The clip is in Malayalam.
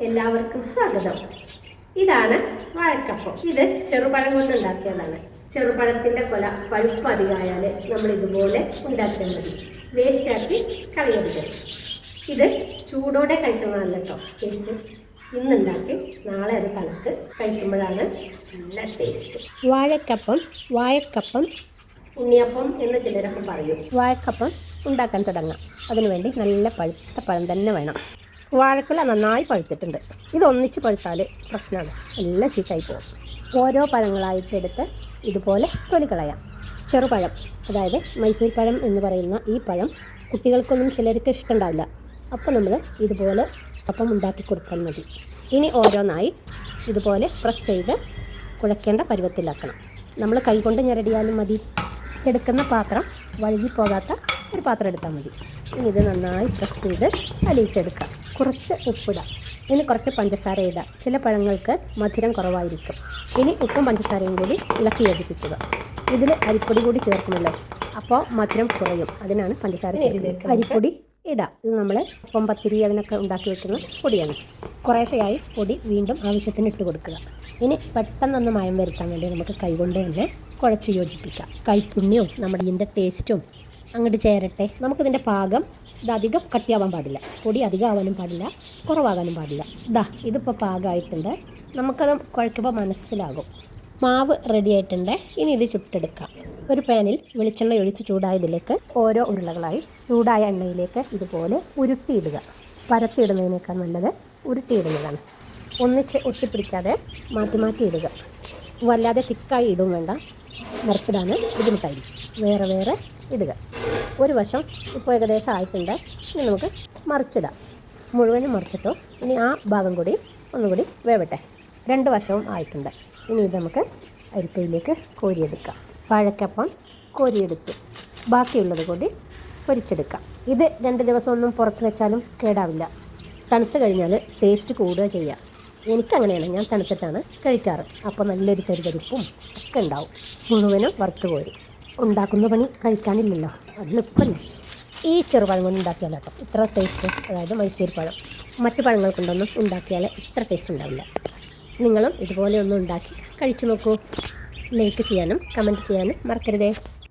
എല്ലാവർക്കും സ്വാഗതം. ഇതാണ് വാഴക്കപ്പം. ഇത് ചെറുപഴം കൊണ്ട് ഉണ്ടാക്കിയതാണ്. ചെറുപഴത്തിന്റെ കൊല പഴുപ്പ് അധികമായാൽ നമ്മൾ ഇതുപോലെ ഉണ്ടാക്കിയാൽ മതി വേസ്റ്റ് ആക്കി കളയരുത്. ഇത് ചൂടോടെ കഴിക്കുന്നതല്ല കേട്ടോ ടേസ്റ്റ് ഇന്നുണ്ടാക്കി നാളെ അത് തണുത്ത് കഴിക്കുമ്പോഴാണ് നല്ല ടേസ്റ്റ് വാഴക്കപ്പം വാഴക്കപ്പം. ഉണ്ണിയപ്പം എന്ന് ചിലരൊക്കെ പറയും. വാഴക്കപ്പം ഉണ്ടാക്കാൻ തുടങ്ങാം. അതിനുവേണ്ടി നല്ല പഴുത്ത പഴം തന്നെ വേണം. വാഴക്കുല നന്നായി പഴുത്തിട്ടുണ്ട്. ഇതൊന്നിച്ച് പഴുത്താൽ പ്രശ്നമാണ് എല്ലാം ചീത്തായി പോകും. ഓരോ പഴങ്ങളായിട്ട് എടുത്ത് ഇതുപോലെ തൊലി കളയാം ചെറുപഴം അതായത് മൈസൂർ പഴം എന്ന് പറയുന്ന ഈ പഴം കുട്ടികൾക്കൊന്നും ചിലർക്ക് ഇഷ്ടമുണ്ടാവില്ല. അപ്പോൾ നമ്മൾ ഇതുപോലെ അപ്പം ഉണ്ടാക്കി കൊടുത്താൽ മതി. ഇനി ഓരോന്നായി ഇതുപോലെ പ്രസ് ചെയ്ത് കുഴക്കേണ്ട പരുവത്തിലാക്കണം. നമ്മൾ കൈകൊണ്ട് ഞെരടിയാലും മതി. എടുക്കുന്ന പാത്രം വഴുകി പോകാത്ത ഒരു പാത്രം എടുത്താൽ മതി. ഇനി ഇത് നന്നായി പ്രസ് ചെയ്ത് അലിയിച്ചെടുക്കാം. കുറച്ച് ഉപ്പിടാം. ഇനി കുറച്ച് പഞ്ചസാര ഇടാം. ചില പഴങ്ങൾക്ക് മധുരം കുറവായിരിക്കും. ഇനി ഉപ്പും പഞ്ചസാരയും കൂടി ഇളക്കി യോജിപ്പിക്കുക. ഇതിൽ അരിപ്പൊടി കൂടി ചേർക്കുമല്ലോ. അപ്പോൾ മധുരം കുറയും. അതിനാണ് പഞ്ചസാര അരിപ്പൊടി ഇടാം. ഇത് നമ്മൾ അപ്പം പത്തിരി അതിനൊക്കെ ഉണ്ടാക്കി വെക്കുന്ന പൊടിയാണ്. കുറേശ്ശെയായി പൊടി വീണ്ടും ആവശ്യത്തിന് ഇട്ട് കൊടുക്കുക. ഇനി പെട്ടെന്നൊന്ന് മയം വരുത്താൻ വേണ്ടി നമുക്ക് കൈകൊണ്ട് തന്നെ കുഴച്ച് യോജിപ്പിക്കാം. കൈപ്പുണ്യവും നമ്മുടെ ഇതിന്റെ ടേസ്റ്റും അങ്ങോട്ട് ചേരട്ടെ. നമുക്കിതിന്റെ പാകം ഇത് അധികം കട്ടിയാവാൻ പാടില്ല. പൊടി അധികം ആവാനും പാടില്ല കുറവാകാനും പാടില്ല. ഇതാ ഇതിപ്പോൾ പാകമായിട്ടുണ്ട് നമുക്കത് കുഴക്കുമ്പോൾ മനസ്സിലാകും. മാവ് റെഡി ആയിട്ടുണ്ട്. ഇനി ഇത് ചുട്ടെടുക്കാം. ഒരു പാനിൽ വെളിച്ചെണ്ണ ഒഴിച്ച് ചൂടായതിലേക്ക് ഓരോ ഉരുളകളായി ചൂടായ എണ്ണയിലേക്ക് ഇതുപോലെ ഉരുട്ടിയിടുക. പരത്തിയിടുന്നതിനേക്കാൾ നല്ലത് ഉരുട്ടിയിടുന്നതാണ്. ഒന്നിച്ച് ഒട്ടിപ്പിടിക്കാതെ മാറ്റി മാറ്റി ഇടുക വല്ലാതെ തിക്കായി ഇടും വേണ്ട. നിറച്ചിടാൻ ബുദ്ധിമുട്ടായിരിക്കും. വേറെ വേറെ ഇടുക. ഒരു വശം ഇപ്പോൾ ഏകദേശം ആയിട്ടുണ്ട്. ഇനി നമുക്ക് മറിച്ചിടാം. മുഴുവനും മറിച്ചിട്ടോ? ഇനി ആ ഭാഗം കൂടി ഒന്നുകൂടി വേവട്ടെ. രണ്ട് വശവും ആയിട്ടുണ്ട്. ഇനി ഇത് നമുക്ക് അരിപ്പയിലേക്ക് കോരിയെടുക്കാം. പഴക്കപ്പം കോരിയെടുത്ത് ബാക്കിയുള്ളത് കൂടി പൊരിച്ചെടുക്കാം. ഇത് രണ്ട് ദിവസമൊന്നും പുറത്ത് വെച്ചാലും കേടാവില്ല. തണുത്ത് കഴിഞ്ഞാൽ ടേസ്റ്റ് കൂടുക ചെയ്യുക എനിക്കങ്ങനെയാണ് ഞാൻ തണുത്തിട്ടാണ് കഴിക്കാറ്. അപ്പോൾ നല്ലൊരു തരിതരിപ്പും ഒക്കെ ഉണ്ടാവും. മുഴുവനും വറുത്ത് പോരും ഉണ്ടാക്കുന്ന പണി കഴിക്കാനില്ലല്ലോ. അത് എളുപ്പമല്ലേ ഈ ചെറുപഴം കൊണ്ട് ഉണ്ടാക്കിയാൽ കേട്ടോ. ഇത്ര ടേസ്റ്റ് അതായത് മൈസൂർ പഴം. മറ്റു പഴങ്ങൾ കൊണ്ടൊന്നും ഉണ്ടാക്കിയാൽ ഇത്ര ടേസ്റ്റ് ഉണ്ടാവില്ല. നിങ്ങളും ഇതുപോലെ ഒന്ന് ഉണ്ടാക്കി കഴിച്ചു നോക്കൂ. ലൈക്ക് ചെയ്യാനും കമന്റ് ചെയ്യാനും മറക്കരുതേ.